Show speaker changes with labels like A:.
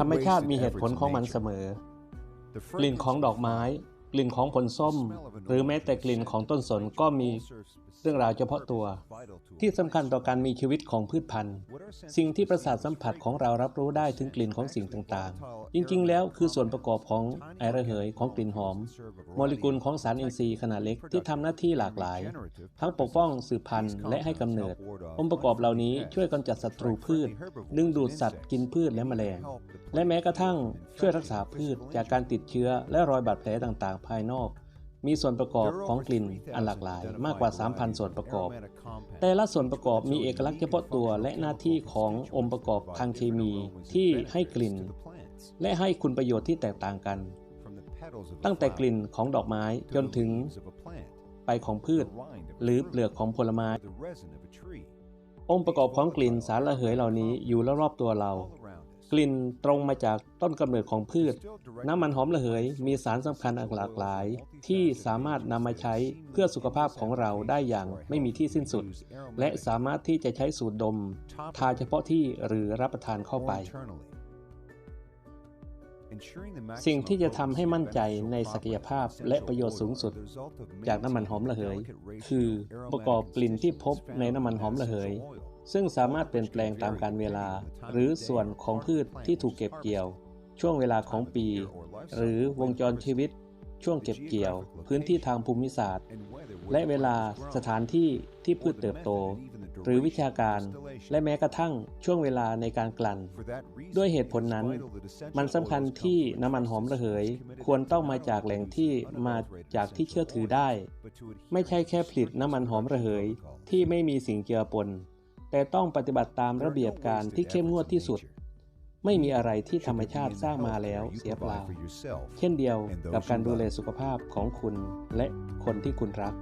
A: ธรรมชาติมีเหตุผลของมันเสมอ กลิ่นของดอกไม้ กลิ่นของผลส้ม หรือแม้แต่กลิ่นของต้นสนก็มีเรื่องราวเฉพาะตัว ที่สำคัญต่อการมีชีวิตของพืชพันธุ์ สิ่งที่ประสาทสัมผัสของเรารับรู้ได้ถึงกลิ่นของสิ่งต่างๆ จริงๆ แล้วคือส่วนประกอบของไอระเหยของกลิ่นหอม โมเลกุลของสารอินทรีย์ขนาดเล็กที่ทำหน้าที่หลากหลาย ทั้งปกป้องสืบพันธุ์และให้กำเนิด องค์ประกอบเหล่านี้ช่วยกำจัดศัตรูพืชดึงดูดสัตว์กินพืชและแมลง และแม้กระทั่งช่วยรักษาพืชจากการติดเชื้อและรอยบาดแผลต่างๆภายนอก มีส่วนประกอบของกลิ่นอันหลากหลายมากกว่า 3,000 ส่วนประกอบ แต่ละส่วนประกอบมีเอกลักษณ์เฉพาะตัวและหน้าที่ขององค์ประกอบทางเคมีที่ให้กลิ่น และให้คุณประโยชน์ที่แตกต่างกัน ตั้งแต่กลิ่นของดอกไม้จนถึงไปของพืช หรือเปลือกของผลไม้ องค์ประกอบของกลิ่นสารระเหยเหล่านี้อยู่รอบๆตัวเรา กลิ่นตรงมาจากต้นกำเนิดของพืช น้ำมันหอมระเหย มีสารสำคัญหลากหลาย ที่สามารถนำมาใช้เพื่อสุขภาพของเราได้อย่างไม่มีที่สิ้นสุด และสามารถที่จะใช้สูดดม ทาเฉพาะที่หรือรับประทานเข้าไป สิ่งที่จะทำให้มั่นใจในศักยภาพและประโยชน์สูงสุด จากน้ำมันหอมระเหย คือประกอบกลิ่นที่พบในน้ำมันหอมระเหย ซึ่งสามารถเปลี่ยนแปลงตามการเวลา หรือส่วนของพืชที่ถูกเก็บเกี่ยว ช่วงเวลาของปี หรือวงจรชีวิต ช่วงเก็บเกี่ยว พื้นที่ทางภูมิศาสตร์ และเวลาสถานที่ที่พืชเติบโต หรือวิชาการ และแม้กระทั่งช่วงเวลาในการกลั่น ด้วยเหตุผลนั้น มันสำคัญที่น้ำมันหอมระเหย ควรต้องมาจากแหล่งที่มาจากที่เชื่อถือได้ ไม่ใช่แค่ผลิตน้ำมันหอมระเหยที่ไม่มีสิ่งเจือปน แต่ต้องปฏิบัติตามระเบียบการที่เข้มงวดที่สุด ไม่มีอะไรที่ธรรมชาติสร้างมาแล้วเสียเปล่า เช่นเดียวกับการดูแลสุขภาพของคุณและคนที่คุณรัก